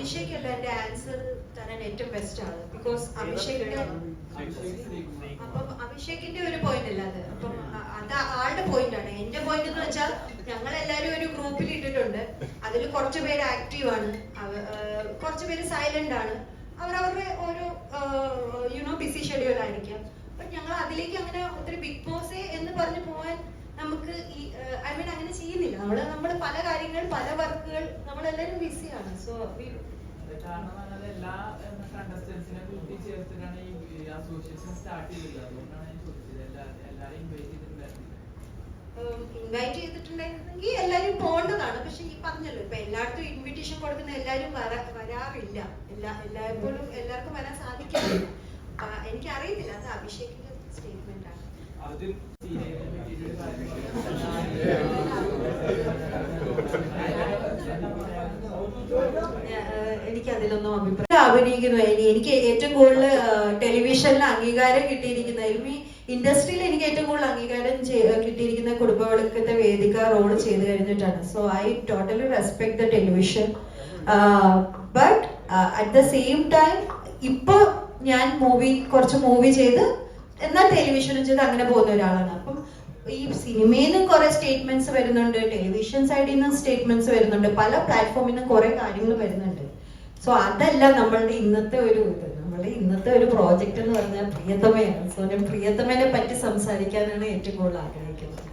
അഭിഷേക് അല്ല എന്റെ ആൻസർ തരാൻ ഏറ്റവും ബെസ്റ്റ് ആണ്. ബിക്കോസ് അഭിഷേകിന്റെ അപ്പം അഭിഷേകിന്റെ ഒരു പോയിന്റ് അല്ല അത്? അപ്പം അത് ആളുടെ പോയിന്റ് ആണ്. എന്റെ പോയിന്റ് എന്ന് വെച്ചാൽ ഞങ്ങൾ എല്ലാരും ഒരു ഗ്രൂപ്പിൽ ഇട്ടിട്ടുണ്ട്. അതിൽ കുറച്ച് പേര് ആക്റ്റീവ് ആണ്. കുറച്ചു പേര് സൈലന്റ് ആണ്. അവർ അവരുടെ ഓരോ യുനോ ബിസി ഷെഡ്യൂൾ ആയിരിക്കാം. അപ്പൊ ഞങ്ങൾ അതിലേക്ക് അങ്ങനെ ഒത്തിരി ബിഗ് ബോസ് എന്ന് പറഞ്ഞു പോവാൻ നമുക്ക് ഈ ഐ മീൻ അങ്ങനെ ചെയ്യുന്നില്ല. നമ്മൾ നമ്മൾ പല കാര്യങ്ങൾ പല വർക്കുകൾ നമ്മളെല്ലാരും ബിസിയാണ്. സോ ഇൻവൈറ്റ് ചെയ്തിട്ടുണ്ടായിരുന്നു ഇൻവൈറ്റ് ചെയ്തിട്ടുണ്ടായിരുന്നെങ്കിൽ എല്ലാരും പോകേണ്ടതാണ് പക്ഷെ ഈ പറഞ്ഞല്ലോ ഇപ്പൊ എല്ലായിടത്തും ഇൻവിറ്റേഷൻ കൊടുക്കുന്ന എല്ലാരും വരാ- വരാറില്ല. എല്ലാ എല്ലായ്പ്പോഴും എല്ലാവർക്കും വരാൻ സാധിക്കില്ല എനിക്കറിയത്തില്ല. അത് അഭിഷേകിന്റെ സ്റ്റേറ്റ്മെന്റ് ആണ്. എനിക്ക് അതിലൊന്നും അഭിപ്രായം അഭിനയിക്കുന്നു. എനിക്ക് ഏറ്റവും കൂടുതൽ ടെലിവിഷനിൽ അംഗീകാരം കിട്ടിയിരിക്കുന്ന ഈ ഇൻഡസ്ട്രിയിൽ എനിക്ക് ഏറ്റവും കൂടുതൽ അംഗീകാരം കിട്ടിയിരിക്കുന്ന കുടുംബവിളക്കത്തെ വേദിക റോൾ ചെയ്ത് കഴിഞ്ഞിട്ടാണ്. So I totally respect the television but at the same time ഇപ്പൊ ഞാൻ മൂവി കുറച്ച് മൂവി ചെയ്ത് എന്നാൽ ടെലിവിഷനും ചെയ്ത് അങ്ങനെ പോകുന്ന ഒരാളാണ്. അപ്പം ഈ സിനിമയിൽ നിന്ന് കുറെ സ്റ്റേറ്റ്മെന്റ്സ് വരുന്നുണ്ട് ടെലിവിഷൻ സൈഡിൽ നിന്നും സ്റ്റേറ്റ്മെന്റ്സ് വരുന്നുണ്ട് പല പ്ലാറ്റ്ഫോമിൽ നിന്നും കുറെ കാര്യങ്ങൾ വരുന്നുണ്ട്. സോ അതല്ല നമ്മളുടെ ഇന്നത്തെ ഒരു ഇത്. നമ്മളുടെ ഇന്നത്തെ ഒരു പ്രോജക്റ്റ് എന്ന് പറഞ്ഞാൽ പ്രിയതമയാണ്. സോ ഞാൻ പ്രിയതമനെ പറ്റി സംസാരിക്കാനാണ് ഏറ്റവും കൂടുതൽ ആഗ്രഹിക്കുന്നത്.